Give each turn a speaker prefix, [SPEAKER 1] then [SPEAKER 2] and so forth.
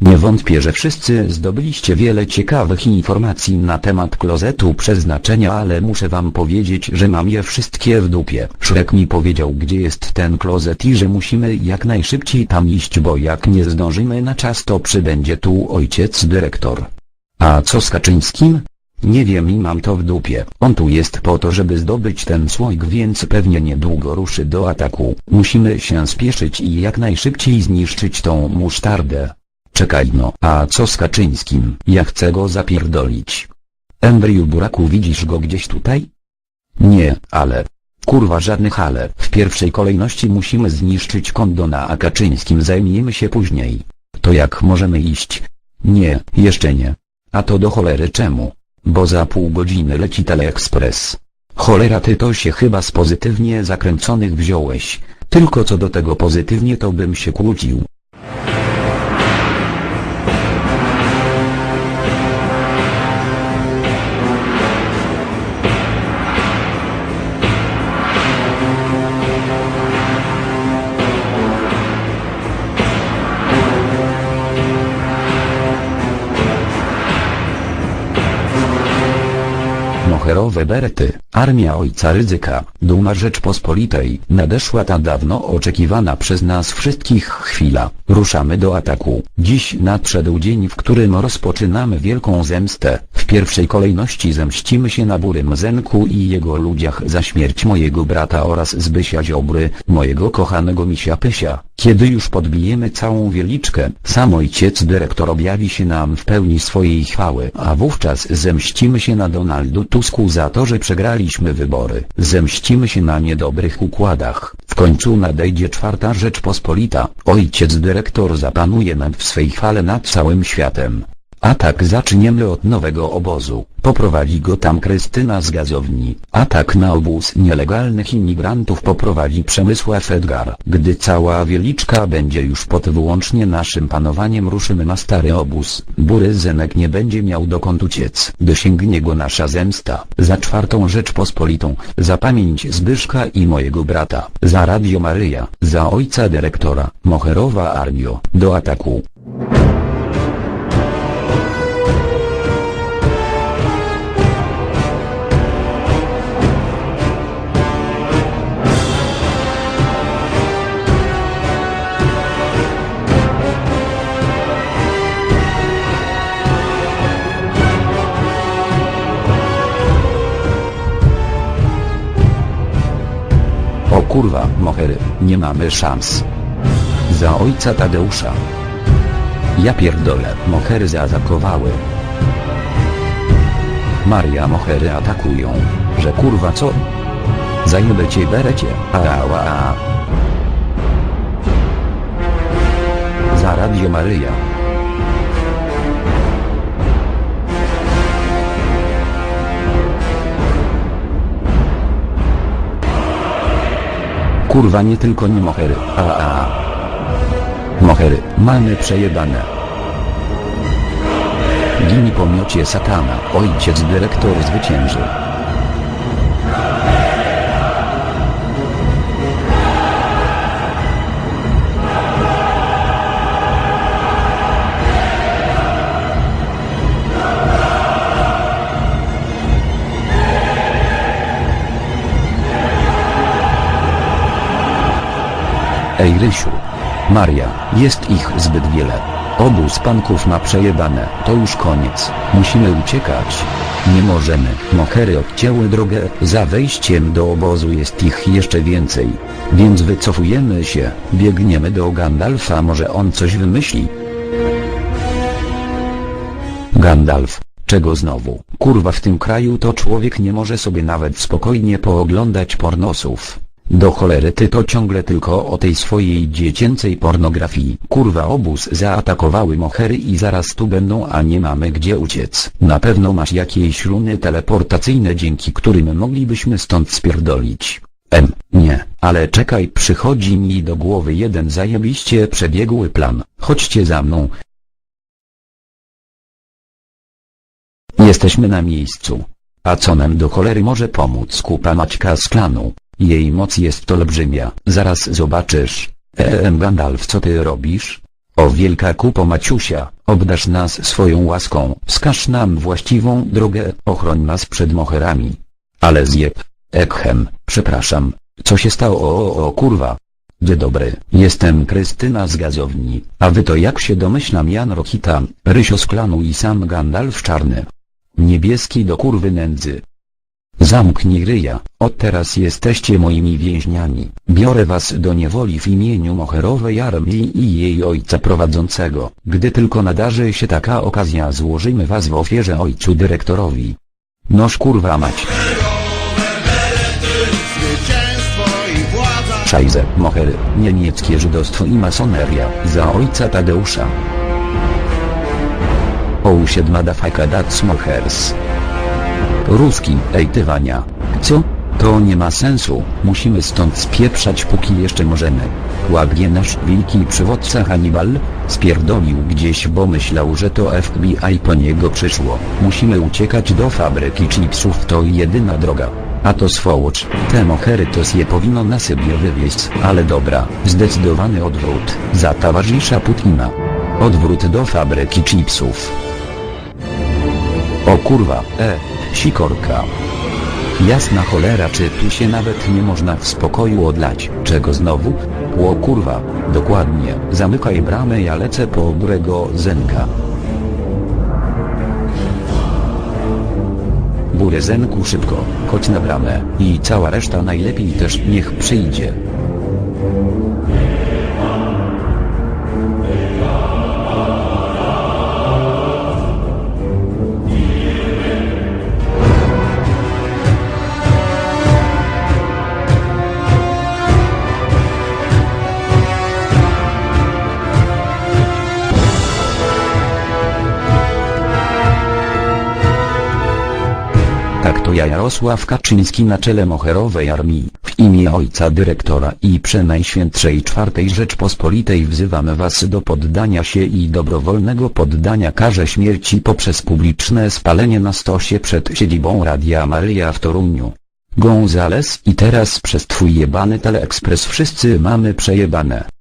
[SPEAKER 1] Nie wątpię, że wszyscy zdobyliście wiele ciekawych informacji na temat klozetu przeznaczenia, ale muszę wam powiedzieć, że mam je wszystkie w dupie. Szrek mi powiedział, gdzie jest ten klozet i że musimy jak najszybciej tam iść, bo jak nie zdążymy na czas, to przybędzie tu ojciec dyrektor. A co z Kaczyńskim? Nie wiem i mam to w dupie. On tu jest po to, żeby zdobyć ten słoik, więc pewnie niedługo ruszy do ataku. Musimy się spieszyć i jak najszybciej zniszczyć tą musztardę. Czekaj no, a co z Kaczyńskim? Ja chcę go zapierdolić. Embryu buraku widzisz go gdzieś tutaj? Nie, ale... Kurwa żadnych ale. W pierwszej kolejności musimy zniszczyć kondona, a Kaczyńskim zajmiemy się później. To jak możemy iść? Nie, jeszcze nie. A to do cholery czemu? Bo za pół godziny leci teleekspres. Cholera ty to się chyba z pozytywnie zakręconych wziąłeś. Tylko co do tego pozytywnie to bym się kłócił. Moherowe berety, armia ojca ryzyka, duma Rzeczpospolitej, nadeszła ta dawno oczekiwana przez nas wszystkich chwila, ruszamy do ataku. Dziś nadszedł dzień, w którym rozpoczynamy wielką zemstę. Pierwszej kolejności zemścimy się na Burym Zenku i jego ludziach za śmierć mojego brata oraz Zbysia Ziobry, mojego kochanego misia Pysia. Kiedy już podbijemy całą wieliczkę, sam ojciec dyrektor objawi się nam w pełni swojej chwały, a wówczas zemścimy się na Donaldu Tusku za to, że przegraliśmy wybory. Zemścimy się na niedobrych układach. W końcu nadejdzie czwarta Rzeczpospolita, ojciec dyrektor zapanuje nad w swej chwale nad całym światem. Atak zaczniemy od nowego obozu. Poprowadzi go tam Krystyna z gazowni. Atak na obóz nielegalnych imigrantów poprowadzi Przemysław Edgar. Gdy cała wieliczka będzie już pod wyłącznie naszym panowaniem ruszymy na stary obóz. Bury Zenek nie będzie miał dokąd uciec. Dosięgnie go nasza zemsta. Za czwartą Rzeczpospolitą. Za pamięć Zbyszka i mojego brata. Za Radio Maryja. Za ojca dyrektora. Moherowa Armio. Do ataku. Kurwa, mohery, nie mamy szans. Za ojca Tadeusza. Ja pierdolę, mohery zaatakowały. Maria mohery atakują. Że kurwa co? Zajebę cię berecie, ała. Za Radio Maryja. Kurwa nie tylko nie mohery, a a. Mohery, mamy przejebane. Gini po miocie satana, ojciec dyrektor zwyciężył. Ej Rysiu. Maria, jest ich zbyt wiele. Obóz panków ma przejebane, to już koniec. Musimy uciekać. Nie możemy. Mohery odcięły drogę, za wejściem do obozu jest ich jeszcze więcej. Więc wycofujemy się, biegniemy do Gandalfa, może on coś wymyśli. Gandalf, czego znowu? Kurwa w tym kraju to człowiek nie może sobie nawet spokojnie pooglądać pornosów. Do cholery ty to ciągle tylko o tej swojej dziecięcej pornografii. Kurwa obóz zaatakowały mohery i zaraz tu będą a nie mamy gdzie uciec. Na pewno masz jakieś runy teleportacyjne dzięki którym moglibyśmy stąd spierdolić. Em, nie, ale czekaj przychodzi mi do głowy jeden zajebiście przebiegły plan. Chodźcie za mną. Jesteśmy na miejscu. A co nam do cholery może pomóc kupa Maćka z klanu? Jej moc jest olbrzymia. Zaraz zobaczysz. Eee Gandalf co ty robisz? O wielka kupo Maciusia, obdarz nas swoją łaską, wskaż nam właściwą drogę, ochroń nas przed moherami. Ale zjeb. Ekhem, przepraszam, co się stało o, o, o kurwa. Dzień dobry, jestem Krystyna z gazowni, a wy to jak się domyślam Jan Rochita, Rysio z klanu i sam Gandalf Czarny. Niebieski do kurwy nędzy. Zamknij ryja, od teraz jesteście moimi więźniami. Biorę was do niewoli w imieniu Moherowej Armii i jej ojca prowadzącego. Gdy tylko nadarzy się taka okazja złożymy was w ofierze ojcu dyrektorowi. Noż kurwa mać. Szajze, mohery, niemieckie żydostwo i masoneria, za ojca Tadeusza. Ousied madafaka that's mohers. Ruski, ej. Co? To nie ma sensu, musimy stąd spieprzać póki jeszcze możemy. Łagnie nasz wielki przywódca Hannibal, spierdolił gdzieś bo myślał że to FBI po niego przyszło. Musimy uciekać do fabryki chipsów to jedyna droga. A to swołocz, te mohery to je powinno na Sybię wywieźć, ale dobra, zdecydowany odwrót, za towarzysza Putina. Odwrót do fabryki chipsów. O kurwa, e, sikorka. Jasna cholera czy tu się nawet nie można w spokoju odlać, czego znowu? O kurwa, dokładnie, zamykaj bramę ja lecę po burego zenka. Bury zenku szybko, chodź na bramę, i cała reszta najlepiej też niech przyjdzie. To ja Jarosław Kaczyński na czele Moherowej Armii, w imię ojca dyrektora i Przenajświętszej Czwartej Rzeczpospolitej wzywamy was do poddania się i dobrowolnego poddania karze śmierci poprzez publiczne spalenie na stosie przed siedzibą Radia Maryja w Toruniu. Gonzales i teraz przez twój jebany teleekspres wszyscy mamy przejebane.